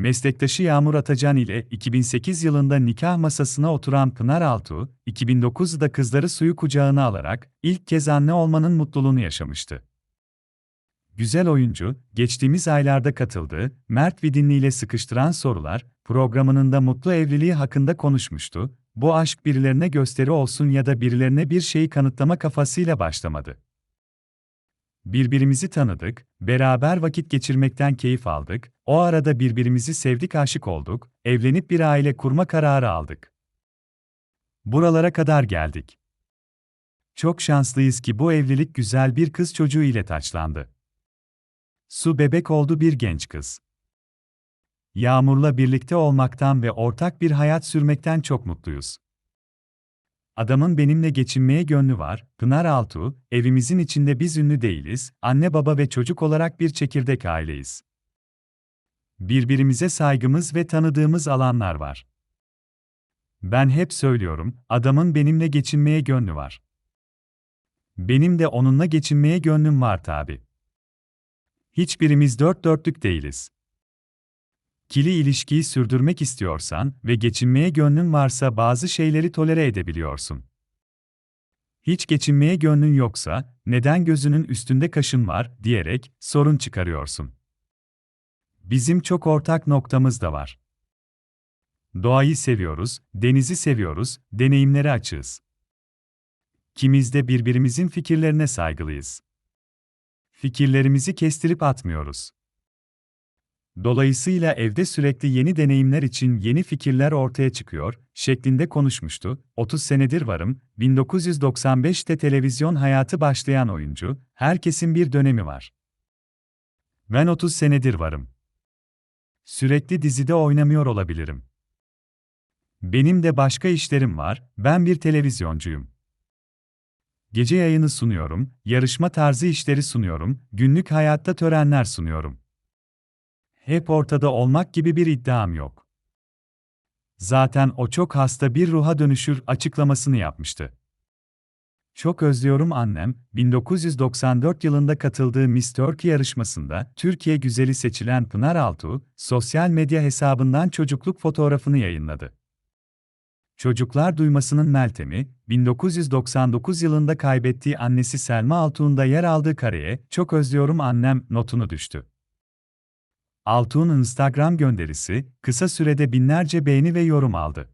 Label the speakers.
Speaker 1: meslektaşı Yağmur Atacan ile 2008 yılında nikah masasına oturan Pınar Altuğ, 2009'da kızları suyu kucağına alarak ilk kez anne olmanın mutluluğunu yaşamıştı. Güzel oyuncu, geçtiğimiz aylarda katıldığı Mert Vidinli ile sıkıştıran sorular programının da mutlu evliliği hakkında konuşmuştu. Bu aşk birilerine gösteri olsun ya da birilerine bir şeyi kanıtlama kafasıyla başlamadı. Birbirimizi tanıdık, beraber vakit geçirmekten keyif aldık, o arada birbirimizi sevdik aşık olduk, evlenip bir aile kurma kararı aldık. Buralara kadar geldik. Çok şanslıyız ki bu evlilik güzel bir kız çocuğu ile taçlandı. Su bebek oldu bir genç kız. Yağmur'la birlikte olmaktan ve ortak bir hayat sürmekten çok mutluyuz. Adamın benimle geçinmeye gönlü var, Pınar Altuğ, evimizin içinde biz ünlü değiliz, anne baba ve çocuk olarak bir çekirdek aileyiz. Birbirimize saygımız ve tanıdığımız alanlar var. Ben hep söylüyorum, adamın benimle geçinmeye gönlü var. Benim de onunla geçinmeye gönlüm var tabi. Hiçbirimiz dört dörtlük değiliz. Kili ilişkiyi sürdürmek istiyorsan ve geçinmeye gönlün varsa bazı şeyleri tolere edebiliyorsun. Hiç geçinmeye gönlün yoksa, neden gözünün üstünde kaşın var diyerek sorun çıkarıyorsun. Bizim çok ortak noktamız da var. Doğayı seviyoruz, denizi seviyoruz, deneyimlere açığız. Kimiz de birbirimizin fikirlerine saygılıyız. Fikirlerimizi kestirip atmıyoruz. Dolayısıyla evde sürekli yeni deneyimler için yeni fikirler ortaya çıkıyor, şeklinde konuşmuştu. 30 senedir varım, 1995'te televizyon hayatı başlayan oyuncu, herkesin bir dönemi var. Ben 30 senedir varım. Sürekli dizide oynamıyor olabilirim. Benim de başka işlerim var, ben bir televizyoncuyum. Gece yayını sunuyorum, yarışma tarzı işleri sunuyorum, günlük hayatta törenler sunuyorum hep ortada olmak gibi bir iddiam yok. Zaten o çok hasta bir ruha dönüşür açıklamasını yapmıştı. Çok özlüyorum annem, 1994 yılında katıldığı Miss Turkey yarışmasında Türkiye güzeli seçilen Pınar Altuğ, sosyal medya hesabından çocukluk fotoğrafını yayınladı. Çocuklar duymasının Meltem'i, 1999 yılında kaybettiği annesi Selma Altuğ'un da yer aldığı kareye, çok özlüyorum annem, notunu düştü. Altuğ'un Instagram gönderisi, kısa sürede binlerce beğeni ve yorum aldı.